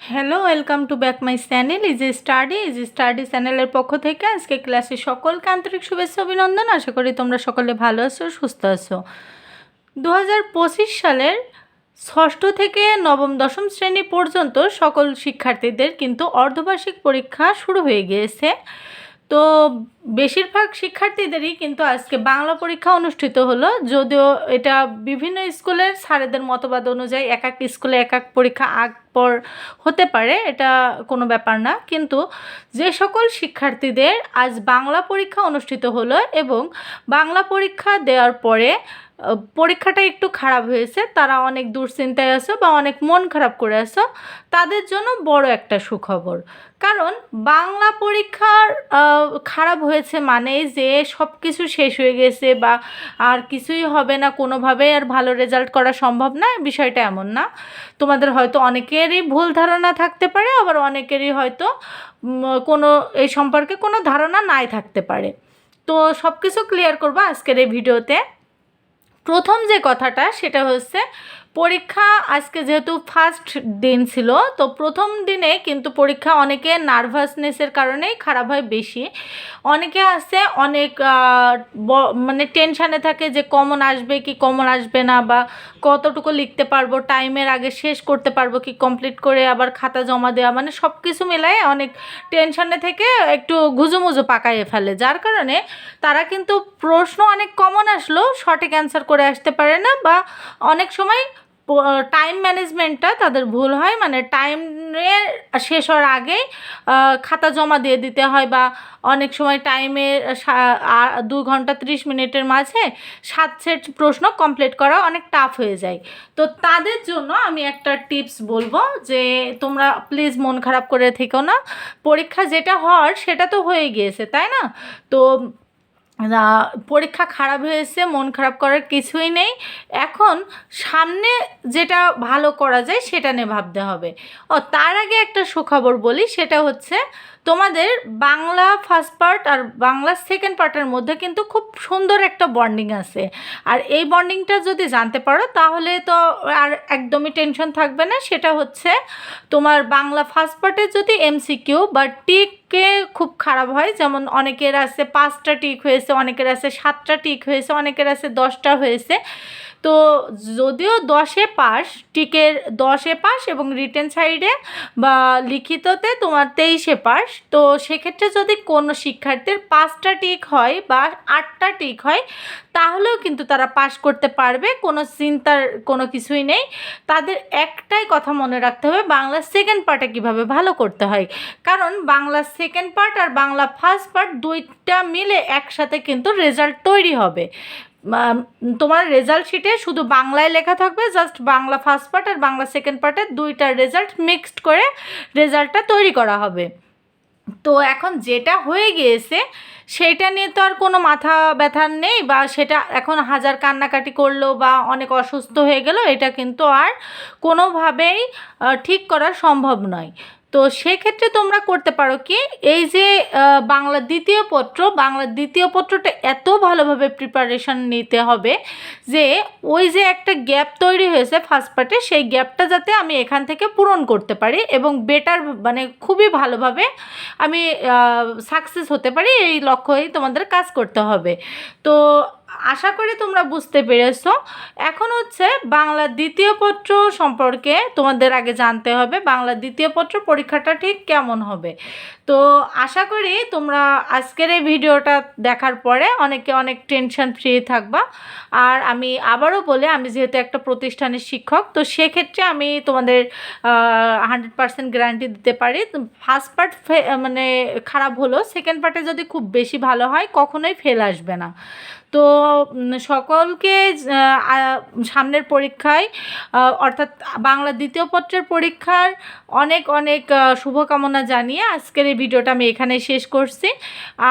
Hello welcome to back my channel is study is study চ্যানেলের পক্ষ থেকে আজকে ক্লাসে সকলকে আন্তরিক শুভেচ্ছা, অভিনন্দন। আশা করি তোমরা সকলে ভালো আছো, সুস্থ আছো। দু হাজার পঁচিশ সালের ষষ্ঠ থেকে নবম, দশম শ্রেণি পর্যন্ত সকল শিক্ষার্থীদের কিন্তু অর্ধবার্ষিক পরীক্ষা শুরু হয়ে গিয়েছে। তো বেশিরভাগ শিক্ষার্থীদেরই কিন্তু আজকে বাংলা পরীক্ষা অনুষ্ঠিত হলো, যদিও এটা বিভিন্ন স্কুলের স্যারেদের মতবাদ অনুযায়ী এক এক স্কুলে এক এক পরীক্ষা আগ পর হতে পারে, এটা কোনো ব্যাপার না। কিন্তু যে সকল শিক্ষার্থীদের আজ বাংলা পরীক্ষা অনুষ্ঠিত হলো এবং বাংলা পরীক্ষা দেওয়ার পরে পরীক্ষাটা একটু খারাপ হয়েছে, তারা অনেক দুশ্চিন্তায় আছো বা অনেক মন খারাপ করে আছো, তাদের জন্য বড় একটা সুখবর। কারণ বাংলা পরীক্ষার খারাপ হয়েছে মানেই যে সব কিছু শেষ হয়ে গেছে বা আর কিছুই হবে না, কোনোভাবেই আর ভালো রেজাল্ট করা সম্ভব না, বিষয়টা এমন না। তোমাদের হয়তো অনেকেরই ভুল ধারণা থাকতে পারে, আবার অনেকেরই হয়তো কোনো, এই সম্পর্কে কোনো ধারণা নাই থাকতে পারে। তো সব কিছু ক্লিয়ার করব আজকের এই ভিডিওতে। প্রথম যে কথাটা সেটা হচ্ছে পরীক্ষা আজকে যেহেতু ফার্স্ট দিন ছিল, তো প্রথম দিনে কিন্তু পরীক্ষা অনেকে নার্ভাসনেসের কারণেই খারাপ হয় বেশি। অনেকে আছে, অনেক মানে টেনশানে থাকে যে কমন আসবে কি কমন আসবে না, বা কতটুকু লিখতে পারব টাইমের আগে শেষ করতে পারব কি কমপ্লিট করে আবার খাতা জমা দেওয়া মানে সব কিছু মিলাই অনেক টেনশানে থেকে একটু ঘুজুমুজু পাকাইয়ে ফেলে। যার কারণে তারা কিন্তু প্রশ্ন অনেক কমন আসলেও সঠিক অ্যান্সার করে আসতে পারে না, বা অনেক সময় টাইম ম্যানেজমেন্টটা তাদের ভুল হয়। মানে টাইমে শেষ হওয়ার আগেই খাতা জমা দিয়ে দিতে হয় বা অনেক সময় টাইমের দু ঘণ্টা ত্রিশ মিনিটের মাঝে সাত সেট প্রশ্ন কমপ্লিট করা অনেক টাফ হয়ে যায়। তো তাদের জন্য আমি একটা টিপস বলব যে, তোমরা প্লিজ মন খারাপ করে থেকো না। পরীক্ষা যেটা হওয়ার সেটা তো হয়ে গিয়েছে, তাই না? তো পরীক্ষা খারাপ হয়েছে, মন খারাপ করার কিছুই নেই। এখন সামনে যেটা ভালো করা যায়, সেটা নিয়ে ভাবতে হবে। ও, তার আগে একটা সুখবর বলি, সেটা হচ্ছে তোমাদের বাংলা ফার্স্ট পার্ট আর বাংলা সেকেন্ড পার্টের মধ্যে কিন্তু খুব সুন্দর একটা বন্ডিং আছে। আর এই বন্ডিংটা যদি জানতে পারো, তাহলে তো আর একদমই টেনশন থাকবে না। সেটা হচ্ছে তোমার বাংলা ফার্স্ট পার্টে যদি এমসিকিউ বা টিকে খুব খারাপ হয়, যেমন অনেকের আছে পাঁচটা টিক হয়েছে, অনেকের আছে সাতটা টিক হয়েছে, অনেকের আছে দশটা হয়েছে তো যদিও দশে পাস টিকের দশে পাস এবং রিটেন সাইডে বা লিখিততে তোমার তেইশে পাস তো সেক্ষেত্রে যদি কোনো শিক্ষার্থীর পাঁচটা টিক হয় বা আটটা টিক হয়, তাহলেও কিন্তু তারা পাস করতে পারবে, কোনো চিন্তার কোনো কিছুই নেই। তাদের একটাই কথা মনে রাখতে হবে, বাংলা সেকেন্ড পার্টে কীভাবে ভালো করতে হয়। কারণ বাংলা সেকেন্ড পার্ট আর বাংলা ফার্স্ট পার্ট দুইটা মিলে একসাথে কিন্তু রেজাল্ট তৈরি হবে। তোমার রেজাল্ট শিটে শুধু বাংলায় লেখা থাকবে জাস্ট বাংলা ফার্স্ট পার্ট আর বাংলা সেকেন্ড পার্টের দুইটা রেজাল্ট মিক্সড করে রেজাল্টটা তৈরি করা হবে। তো এখন যেটা হয়ে গিয়েছে, সেটা নিয়ে তো আর কোনো মাথা ব্যথার নেই বা সেটা এখন হাজার কান্নাকাটি করল বা অনেক অসুস্থ হয়ে গেল, এটা কিন্তু আর কোনোভাবেই ঠিক করা সম্ভব নয়। তো সেক্ষেত্রে তোমরা করতে পারো কি, এই যে বাংলা দ্বিতীয় পত্র, বাংলা দ্বিতীয় পত্রটা এত ভালোভাবে প্রিপারেশন নিতে হবে যে, ওই যে একটা গ্যাপ তৈরি হয়েছে ফার্স্ট পার্টে সেই গ্যাপটা যাতে আমি এখান থেকে পূরণ করতে পারি এবং বেটার মানে খুবই ভালোভাবে আমি সাকসেস হতে পারি, এই লক্ষ্যেই তোমাদের কাজ করতে হবে। তো আশা করি তোমরা বুঝতে পেরেছ। এখন হচ্ছে বাংলা দ্বিতীয় পত্র সম্পর্কে তোমাদের আগে জানতে হবে, বাংলা দ্বিতীয় পত্র পরীক্ষাটা ঠিক কেমন হবে? তো আশা করি তোমরা আজকের এই ভিডিওটা দেখার পরে অনেকে অনেক টেনশন ফ্রি থাকবা। আর আমি আবারও বলে, আমি যেহেতু একটা প্রতিষ্ঠানের শিক্ষক, তো সেক্ষেত্রে আমি তোমাদের হান্ড্রেড পার্সেন্ট গ্যারান্টি দিতে পারি। ফার্স্ট পার্ট মানে খারাপ হলো সেকেন্ড পার্টে যদি খুব বেশি ভালো হয়, কখনোই ফেল আসবে না। তো সকলকে সামনের পরীক্ষায় অর্থাৎ বাংলা দ্বিতীয় পত্রের পরীক্ষার অনেক অনেক শুভকামনা জানিয়ে আজকের এই ভিডিওটা আমি এখানে শেষ করছি।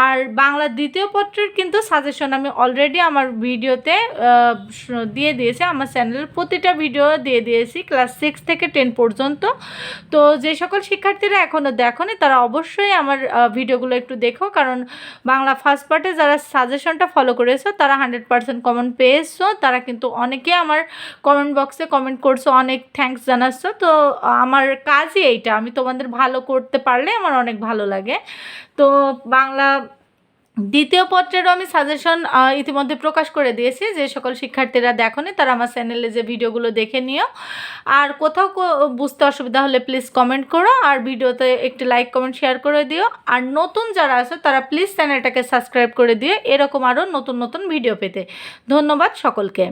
আর বাংলা দ্বিতীয় পত্রের কিন্তু সাজেশন আমি অলরেডি আমার ভিডিওতে দিয়ে দিয়েছি। আমার চ্যানেলের প্রতিটা ভিডিও দিয়ে দিয়েছি ক্লাস সিক্স থেকে টেন পর্যন্ত। তো যে সকল শিক্ষার্থীরা এখনও দেখোনি, তারা অবশ্যই আমার ভিডিওগুলো একটু দেখো। কারণ বাংলা ফার্স্ট পার্টে যারা সাজেশনটা ফলো করেছ, তারা হান্ড্রেড পার্সেন্ট কমেন্ট পেয়েছ। তারা কিন্তু অনেকে আমার কমেন্ট বক্সে কমেন্ট করছ, অনেক থ্যাঙ্কস জানাচ্ছ। তো আমার কাজই এইটা। আমি তোমাদের ভালো করতে পারলে আমার অনেক ভালো লাগে। তো বাংলা দ্বিতীয় পত্রেরও আমি সাজেশন ইতিমধ্যে প্রকাশ করে দিয়েছি যে সকল শিক্ষার্থীরা দেখনি, তারা আমার চ্যানেলে যে ভিডিওগুলো দেখে নিও। আর কোথাও বুঝতে অসুবিধা হলে প্লিজ কমেন্ট করো, আর ভিডিওতে একটি লাইক কমেন্ট শেয়ার করে দিও। আর নতুন যারা আছে, তারা প্লিজ চ্যানেলটাকে সাবস্ক্রাইব করে দিও, এরকম আরও নতুন নতুন ভিডিও পেতে। ধন্যবাদ সকলকে।